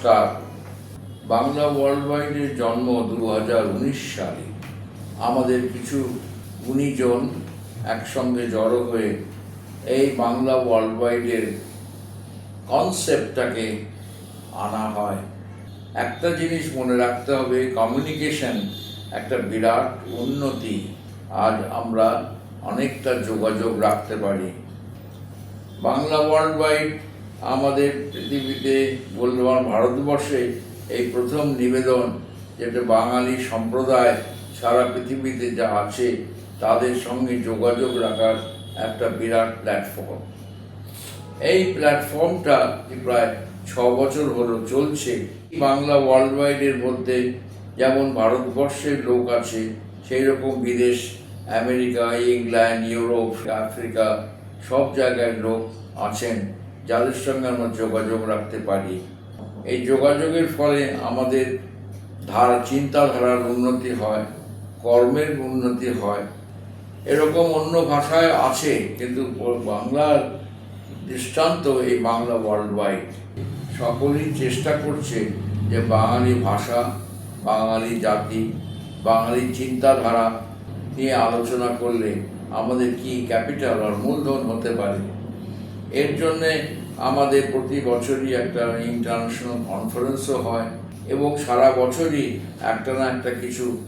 নমস্কার। বাংলা ওয়ার্ল্ড ওয়াইডের জন্ম দু হাজার উনিশ সালে। আমাদের কিছু উনিজন একসঙ্গে জড়ো হয়ে এই বাংলা ওয়ার্ল্ড ওয়াইডের কনসেপ্টটাকে আনা হয়। একটা জিনিস মনে রাখতে হবে কমিউনিকেশন একটা বিরাট উন্নতি। আজ আমরা অনেকটা যোগাযোগ রাখতে পারি। বাংলা ওয়ার্ল্ড ওয়াইড আমাদের পৃথিবীতে পারেন ভারতবর্ষে এই প্রথম নিবেদন যেটা বাঙালি সম্প্রদায় সারা পৃথিবীতে যা আছে, তাদের সঙ্গে যোগাযোগ রাখার একটা বিরাট প্ল্যাটফর্ম এই প্ল্যাটফর্মটা প্রায় ছ বছর হলো চলছে বাংলা ওয়ার্ল্ড ওয়াইডের মধ্যে যেমন ভারতবর্ষের লোক আছে, সেই রকম বিদেশ, আমেরিকা, ইংল্যান্ড, ইউরোপ, আফ্রিকা সব জায়গার লোক আছেন। যাদের সঙ্গে আমরা যোগাযোগ রাখতে পারি। এই যোগাযোগের ফলে আমাদের ধারা, চিন্তাধারার উন্নতি হয়, কর্মের উন্নতি হয়। এরকম অন্য ভাষায় আছে, কিন্তু বাংলার দৃষ্টান্ত এই বাংলা ওয়ার্ল্ড ওয়াইড সকলেই চেষ্টা করছে যে বাঙালি ভাষা, বাঙালি জাতি, বাঙালি চিন্তাধারা নিয়ে আলোচনা করলে আমাদের কি ক্যাপিটাল আর মূলধন হতে পারে। এর জন্যে আমাদের প্রতি বছরই একটা ইন্টারন্যাশনাল কনফারেন্সও হয় এবং সারা বছরই একটা না একটা কিছু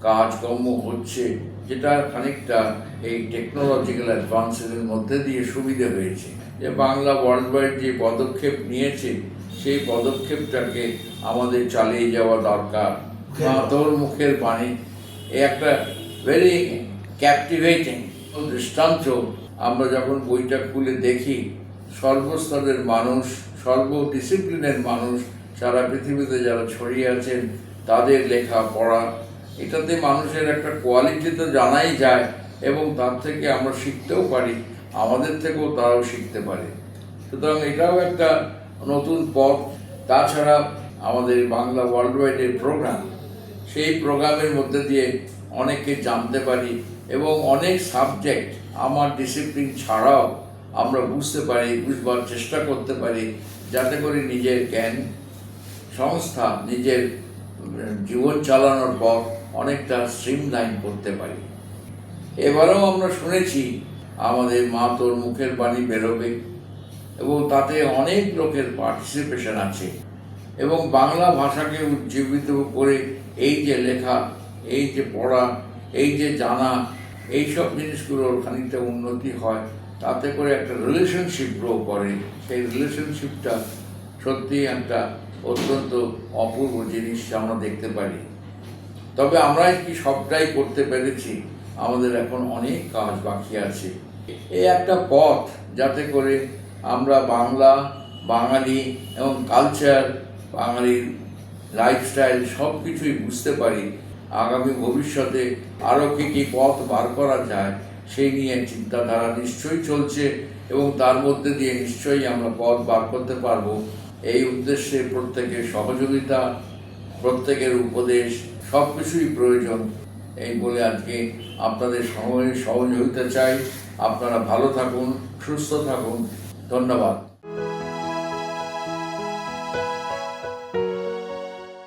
কাজকর্ম হচ্ছে যেটা খানিকটা এই টেকনোলজিক্যাল অ্যাডভান্সের মধ্যে দিয়ে সুবিধে হয়েছে। যে বাংলা ওয়ার্ল্ড ওয়াইড যে পদক্ষেপ নিয়েছে সেই পদক্ষেপটাকে আমাদের চালিয়ে যাওয়া দরকার। তোর মুখের বাণী এ একটা ভেরি ক্যাপটিভেটিং দৃষ্টান্ত আমরা যখন বইটা খুলে দেখি, সর্বস্তরের মানুষ, সর্ব ডিসিপ্লিনের মানুষ সারা পৃথিবীতে যারা ছড়িয়ে আছেন, তাদের লেখা, পড়া, এটাতে মানুষের একটা কোয়ালিটি তো জানাই যায় এবং তার থেকে আমরা শিখতেও পারি, আমাদের থেকেও তারাও শিখতে পারে। সুতরাং এটাও একটা নতুন পথ। তাছাড়া আমাদের বাংলা ওয়ার্ল্ড ওয়াইডের প্রোগ্রাম সেই প্রোগ্রামের মধ্যে দিয়ে অনেককে জানতে পারি এবং অনেক সাবজেক্ট আমার ডিসিপ্লিন ছাড়াও আমরা বুঝতে পারি, বুঝবার চেষ্টা করতে পারি যাতে করে নিজের জ্ঞান সংস্থা নিজের জীবন চালানোর পর অনেকটা স্ট্রিমলাইন করতে পারি। এবারেও আমরা শুনেছি আমাদের মা তোর মুখের বাণী বেরোবে এবং তাতে অনেক লোকের পার্টিসিপেশন আছে এবং বাংলা ভাষাকে উজ্জীবিত করে এই যে লেখা, এই যে পড়া, এই যে জানা এই সব জিনিসগুলোর খানিকটা উন্নতি হয়, তাতে করে একটা রিলেশনশিপ গ্রো করে। সেই রিলেশনশিপটা সত্যি একটা অত্যন্ত অপূর্ব জিনিস আমরা দেখতে পারি। তবে আমরা কি সবটাই করতে পেরেছি? আমাদের এখন অনেক কাজ বাকি আছে। এই একটা পথ যাতে করে আমরা বাংলা, বাঙালি এবং কালচার বাঙালির লাইফস্টাইল সব কিছুই বুঝতে পারি। আগামী ভবিষ্যতে আরও কী কী পথ বার করা যায়, সেই নিয়ে চিন্তাধারা নিশ্চয়ই চলছে এবং তার মধ্যে দিয়ে নিশ্চয়ই আমরা পথ বার করতে পারব। এই উদ্দেশ্যে প্রত্যেকের সহযোগিতা, প্রত্যেকের উপদেশ সব কিছুই প্রয়োজন। এই বলে আজকে আপনাদের সময় সহযোগিতা চাই। আপনারা ভালো থাকুন, সুস্থ থাকুন। ধন্যবাদ।